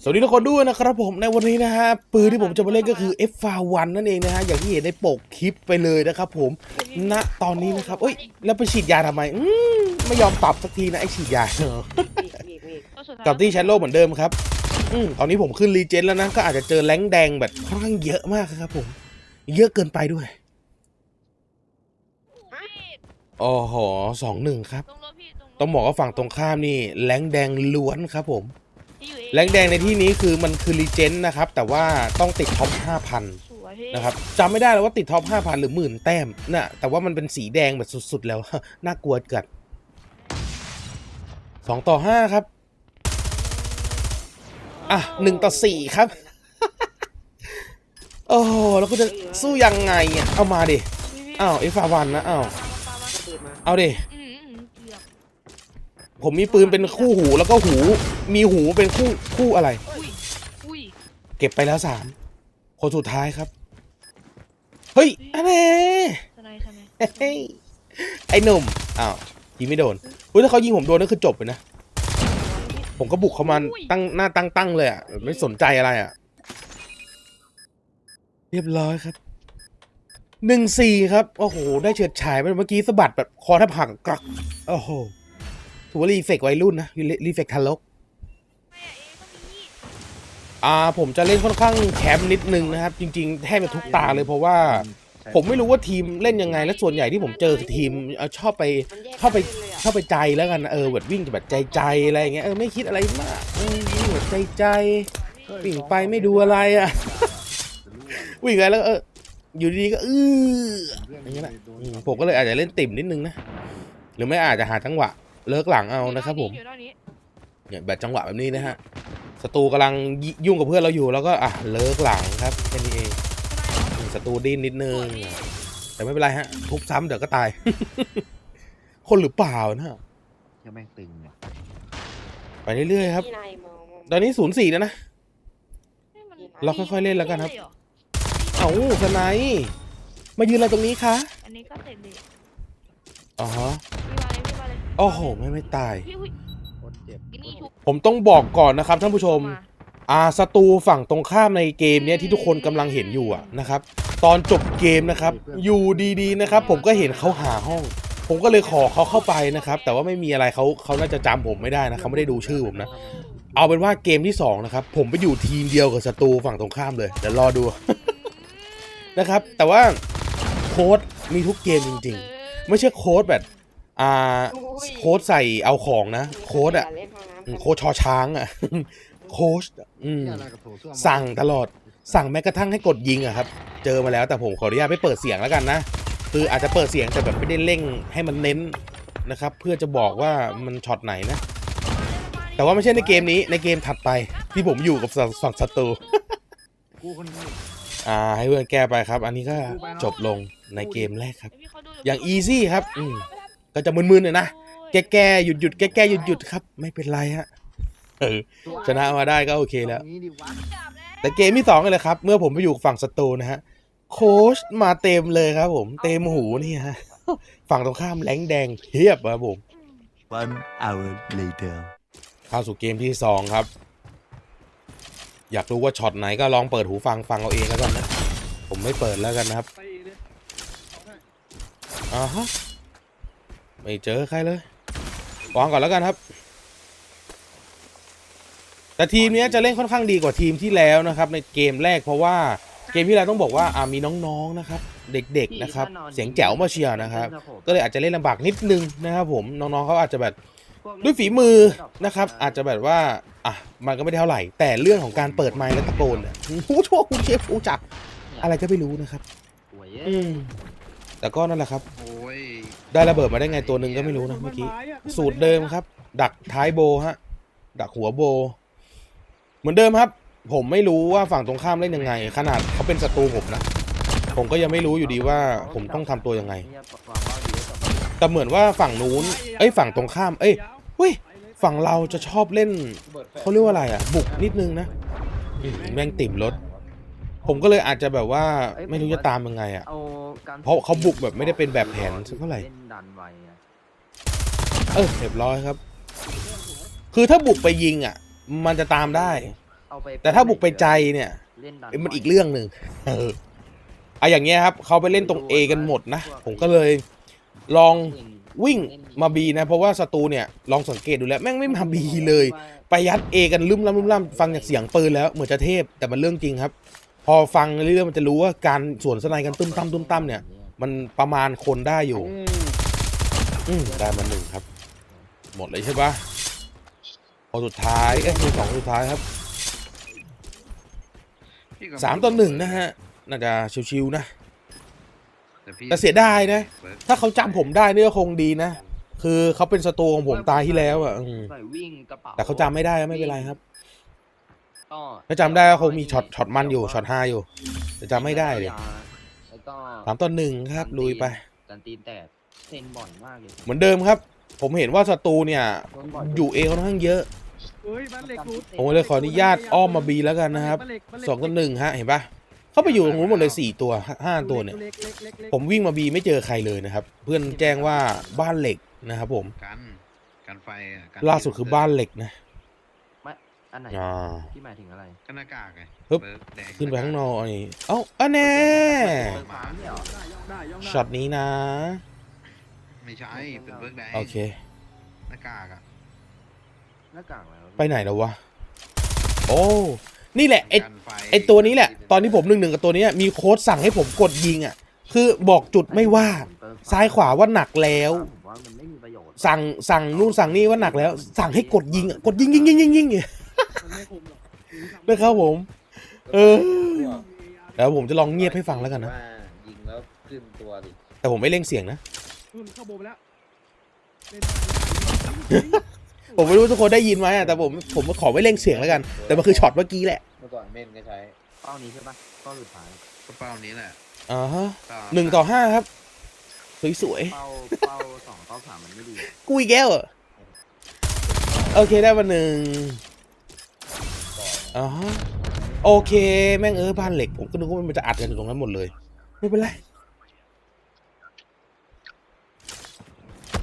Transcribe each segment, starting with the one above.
สวัสดีทุกคนด้วยนะครับผมในวันนี้นะฮะปืนที่ผมจะมาเล่นก็คือ f 1 นั่นเองนะฮะอย่างที่เห็นในปกคลิปไปเลยนะครับผมณตอนนี้นะครับเอ้ยแล้วไปฉีดยาทำไมอืมไม่ยอมปรับสักทีนะไอฉีดยากับที่แชทโลกเหมือนเดิมครับอืมตอนนี้ผมขึ้นรีเจนแล้วนะก็อาจจะเจอแรงค์แดงแบบค่อนข้างเยอะมากครับผม เยอะเกินไปด้วยโอ้โหสองหนึ่งครับตรงรถพี่ตรงรถต้องบอกว่าฝั่งตรงข้ามนี่แรงค์แดงล้วนครับผมที่อยู่เอ แรงค์แดงในที่นี้คือมันคือรีเจนนะครับ แต่ว่าต้องติดท็อป5,000สวยพี่นะครับจำไม่ได้แล้วว่าติดท็อป5,000 หรือหมื่นแต้มนะแต่ว่ามันเป็นสีแดงแบบสุดๆแล้ว น่ากลัวเกิดสองต่อห้าครับ อะหนึ่งต่อสี่ครับ โอ้โหแล้วก็จะสู้ยังไงอะเอามาดิพี่พี่อ้าวเอฟาวันนะอ้าวปามาปามาเอาดิอืมอืมเกือบ ผมมีปืนเป็นคู่หูแล้วก็หู มีหูเป็นคู่คู่อะไร อุ้ยอุ้ยเก็บไปแล้วสามคนสุดท้ายครับ เฮ้ยอะไรทนายทนายเฮ้ยไอ้หนุ่มอ้าวยิงไม่โดนอุ้ยถ้าเขายิงผมโดนนั่นคือจบเลยนะผมก็บุกเขามาตั้งหน้าตั้งตั้งเลยอะไม่สนใจอะไรอะ เรียบร้อยครับหนึ่งสี่ครับ โอ้โห ได้เฉิดฉายไปเมื่อกี้สะบัดแบบคอแทบหักกักโอ้โห ถือว่ารีเฟกวัยรุ่นนะรีเฟกทันลกแม่เองก็มีอ่าผมจะเล่นค่อนข้างแคมป์นิดนึงนะครับ จริง ๆ แทบจะทุกตาเลยเพราะว่า ผมไม่รู้ว่าทีมเล่นยังไง และส่วนใหญ่ที่ผมเจอคือทีมชอบไปชอบไปชอบไปใจแล้วกันเออแบบวิ่งแบบใจใจอะไรเงี้ยเออไม่คิดอะไรมากวิ่งแบบใจใจวิ่งไปไม่ดูอะไรอะวิ่งไปแล้วเอออยู่ดีก็เอออย่างเงี้ยแหละผมก็เลยอาจจะเล่นติ่มนิดนึงนะหรือไม่อาจจะหาจังหวะ เลิกหลังเอานะครับผมอยู่ด้านนี้เนี่ยแบบจังหวะแบบนี้นะฮะศัตรูกำลังยยุ่งกับเพื่อนเราอยู่แล้วก็อะเลิกหลังครับแค่นี้เองอืมศัตรูดิ้นนิดนึงแต่ไม่เป็นไรฮะ ทุบซ้ำเดี๋ยวก็ตาย คนหรือเปล่านะยังแม่งตึงเนี่ยไปเรื่อยๆครับที่นายมองตอนนี้ศูนย์สี่แล้วนะฮ้ยมันเราค่อยๆเล่นแล้วกันครับลยเหอเอ้าสไนป์มายืนอะไรตรงนี้คะ อันนี้ก็เสร็จเลยอ๋อ โอ้โหไม่ไม่ตาย พี่อุ้ยโคตรเจ็บอันนี้ชุบผมต้องบอกก่อนนะครับท่านผู้ชมมาอาศัตรูฝั่งตรงข้ามในเกมเนี้ยที่ทุกคนกำลังเห็นอยู่อะนะครับ ตอนจบเกมนะครับ อยู่ดีๆนะครับ ผมก็เห็นเขาหาห้อง ผมก็เลยขอเขาเข้าไปนะครับ แต่ว่าไม่มีอะไรเขาเขาน่าจะจำผมไม่ได้นะเขาไม่ได้ดูชื่อผมนะ เอาเป็นว่าเกมที่สองนะครับ ผมไปอยู่ทีมเดียวกับศัตรูฝั่งตรงข้ามเลยเดี๋ยวรอดู นะครับ แต่ว่าโค้ดมีทุกเกมจริง ๆ ไม่ใช่โค้ดแบบ อ่าโค้ดใส่เอาของนะ โค้ดอะเล่นห้องน้ำอืมโค้ชชอช้างอะโค้ชอืมเนี่ยอะไรกับโถส้วมสั่งตลอดสั่งแม้กระทั่งให้กดยิงอะครับ เจอมาแล้วแต่ผมขออนุญาตไม่เปิดเสียงแล้วกันนะ คืออาจจะเปิดเสียงแต่แบบไม่ได้เร่งให้มันเน้นนะครับ เพื่อจะบอกว่ามันช็อตไหนนะ แต่ว่าไม่ใช่ในเกมนี้ในเกมถัดไปที่ผมอยู่กับฝั่งศัตรูกูคนนี้อ่าให้เพื่อนแก้ไปครับ อันนี้ก็จบลงในเกมแรกครับ อย่างอีซี่ครับ อืม ก็จะมึนๆหน่อยนะแก้แก้หยุดหยุดแก้แก้หยุดหยุดครับ ไม่เป็นไรฮะเออชนะมาได้ก็โอเคแล้วตรงนี้ดิวะแต่เกมที่สองเลยครับ เมื่อผมไปอยู่ฝั่งศัตรูนะฮะ โค้ชมาเต็มเลยครับ ผม เต็มหูนี่ฮะฝั่งตรงข้ามแหลงแดงเพียบครับผม One hour later. เข้าสู่เกมที่สองครับ อยากรู้ว่าช็อตไหนก็ลองเปิดหูฟังฟังเอาเองแล้วกันนะ ผมไม่เปิดแล้วกันนะครับอ่าฮะ ไม่เจอใครเลยวางก่อนแล้วกันครับ แต่ทีมเนี้ยจะเล่นค่อนข้างดีกว่าทีมที่แล้วนะครับ ในเกมแรกเพราะว่าเกมที่แล้วต้องบอกว่าอ่ามีน้องๆนะครับ เด็กๆนะครับ เสียงแจ๋วมาเชียร์นะครับ ก็เลยอาจจะเล่นลำบากนิดนึงนะครับ ผมน้องๆเขาอาจจะแบบด้วยฝีมือนะครับ อาจจะแบบว่าอะมันก็ไม่ได้เท่าไหร่ แต่เรื่องของการเปิดไมค์และตะโกนเนี่ยผู้ช่วยคุณเชฟผู้จักอะไรก็ไม่รู้นะครับสวยอืมแต่ก็นั่นแหละครับโอ้ย ได้ระเบิดมาได้ไงตัวหนึ่งก็ไม่รู้นะเมื่อกี้ สูตรเดิมครับ ดักท้ายโบฮะ ดักหัวโบ เหมือนเดิมครับ ผมไม่รู้ว่าฝั่งตรงข้ามเล่นยังไง ขนาดเขาเป็นศัตรูผมนะ ผมก็ยังไม่รู้อยู่ดีว่าผมต้องทำตัวยังไง แต่เหมือนว่าฝั่งนู้น เอ้ยฝั่งตรงข้าม เอ้ยเฮ้ยฝั่งเราจะชอบเล่นเขาเรียกว่าอะไรอะ บุกนิดนึงนะแม่งติ่มรถ ผมก็เลยอาจจะแบบว่าไม่รู้จะตามยังไงอะ การเพราะเขาบุกแบบไม่ได้เป็นแบบแผนสักเท่าไหร่เล่นดันไวอะเออเรียบร้อยครับ คือถ้าบุกไปยิงอะ มันจะตามได้ เอาไปแต่ถ้าบุกไปใจเนี่ยเล่นดันเอ้ยมันอีกเรื่องหนึ่งเอออะอย่างเงี้ยครับเขาไปเล่นตรง A กันหมดนะ ผมก็เลยลองวิ่งมา B นะ เพราะว่าศัตรูเนี่ยลองสังเกตดูแล้วแม่งไม่มา B เลย ไปยัด A กันลืมล่ำลืมล่ำฟังจากเสียงปืนแล้วเหมือนจะเทพแต่มันเรื่องจริงครับ พอฟังเรื่อยๆมันจะรู้ว่าการสวนสนายกันตุ้มตั้มตุ้มตั้มเนี่ย มันประมาณคนได้อยู่ อืมได้มาหนึ่งครับ หมดเลยใช่ปะพอสุดท้ายเอ้ยมีสองสุดท้ายครับสามต่อหนึ่งนะฮะ น่าจะชิวๆนะ แต่เสียดายนะ ถ้าเขาจำผมได้เนี่ยก็คงดีนะ คือเขาเป็นศัตรูของผมตายที่แล้วอะอืมใส่วิ่งกระเป๋าแต่เขาจำไม่ได้ก็ไม่เป็นไรครับ ก็ถ้าจำได้ก็คงมีช็อตช็อตมันอยู่ช็อตห้าอยู่แต่จำไม่ได้เลยแล้วก็สามต่อหนึ่งครับลุยไปกันตีนแตกเซนบ่อยมากเลยเหมือนเดิมครับ ผมเห็นว่าศัตรูเนี่ย โดนบ่อยอยู่เอค่อนข้างเยอะ เฮ้ยบ้านเหล็กรูดผมเลยขออนุญาตอ้อมมาบีแล้วกันนะครับบ้านเหล็กบ้านเหล็กสองต่อหนึ่งฮะเห็นปะเขาไปอยู่ตรงนู้นหมดเลยสี่ตัวห้าตัวเนี่ย ล็กล็กเล็กเล็กผมวิ่งมาบีไม่เจอใครเลยนะครับ เพื่อนแจ้งว่าบ้านเหล็กนะครับผม กัน กันไฟอะกันล่าสุดคือบ้านเหล็กนะ อันไหนอ่าที่หมายถึงอะไรกันหน้ากากไงปึ๊บเบิร์กแดงขึ้นไปข้างนอกอันนี้เอ้าอันแน่เปิดฟ้าเนี่ยเหรอย่องได้ย่องได้ช็อตนี้นะ ไม่ใช่เป็นเบิร์กแดงโอเค หน้ากากอะหน้ากากอะไรวะไปไหนแล้ววะ โอ้ นี่แหละไอ กันฟไอตัวนี้แหละ ตอนที่ผมหนึ่งหนึ่งกับตัวเนี้ยมีโค้ดสั่งให้ผมกดยิงอะ คือบอกจุดไม่ว่า เปิดฟ้ซ้ายขวาว่าหนักแล้ว ผมว่ามันไม่มีประโยชน์สั่งสั่งนู่นสั่งนี่ว่าหนักแล้ว สั่งให้กดยิงอะ กดยิงยิงยิงยิงยิงเนี่ย มันไม่คุ้มหรอกนะครับผม เออแล้วผมจะลองเงียบให้ฟังแล้วกันนะว่ายิงแล้วขึ้นตัวดิแต่ผมไม่เล่งเสียงนะนู่นเข้าโบไปแล้วเล่นผมไม่รู้ทุกคนได้ยินไหมอะแต่ผมผมขอไม่เล่งเสียงแล้วกัน แต่มันคือช็อตเมื่อกี้แหละ เมื่อก่อนเม่นก็ใช้เป้านี้ใช่ปะเป้าสุดท้ายกระเป๋านี้แหละอ่าฮะต่อหนึ่งต่อห้าครับ สวยเป้าเป้าสองเป้าสามมันไม่ดี ๆ กูอีกแก้วเหรอโอเคได้มาหนึ่ง อ่าฮะโอเค แม่งเออบ้านเหล็ก ผมก็นึกว่ามันจะอัดกันอยู่ตรงนั้นหมดเลย ไม่เป็นไร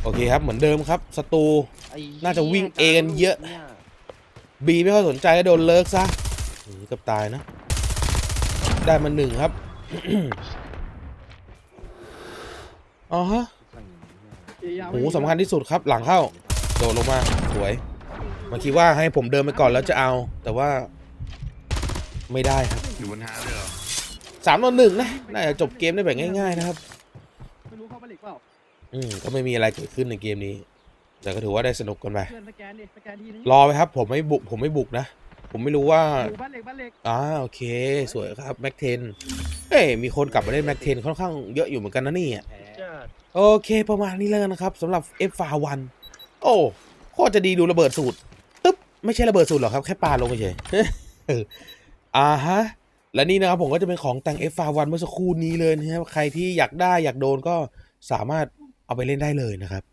โอเคครับ เหมือนเดิมครับศัตรูไอ้น่าจะวิ่งเอกันเยอะนี่บีไม่ค่อยสนใจก็โดนเลิกซะอืมเกือบตายนะ ได้มาหนึ่งครับอ๋อฮะโอ้โหสำคัญที่สุดครับหลังเข้า โดดลงมา สวย มันคิดว่าให้ผมเดินไปก่อนแล้วจะเอา แต่ว่า ไม่ได้ครับอยู่บนฮาร์ดเลยเหรอสามต่อหนึ่งนะ น่าจะจบเกมได้แบบง่าย ๆ นะครับ ไม่รู้เข้าบ้านเหล็กเปล่า อืม ก็ไม่มีอะไรเกิดขึ้นในเกมนี้ แต่ก็ถือว่าได้สนุกกันไป เพื่อนสแกนดิสแกนทีนึงรอไปครับ ผมไม่บุก ผมไม่บุกนะ ผมไม่รู้ว่า อยู่บ้านเหล็กบ้านเหล็กอ่าโอเค สวยครับแม็กเทน เอ้ยมีคนกลับมาเล่นแม็กเทนค่อนข้างเยอะอยู่เหมือนกันนะเนี่ยแพ้โอเคประมาณนี้แล้วกันนะครับสำหรับ F ฟาวันโอ้โคตรจะดีดูระเบิดสูตรตึ๊บไม่ใช่ระเบิดสูตรหรอกครับ แค่ปาลงเฉย เออ อ่าฮะ และนี่นะครับผมก็จะเป็นของแต่ง F ฟาวันเมื่อสักครู่นี้เลยนะครับ ใครที่อยากได้อยากโดนก็สามารถเอาไปเล่นได้เลยนะครับ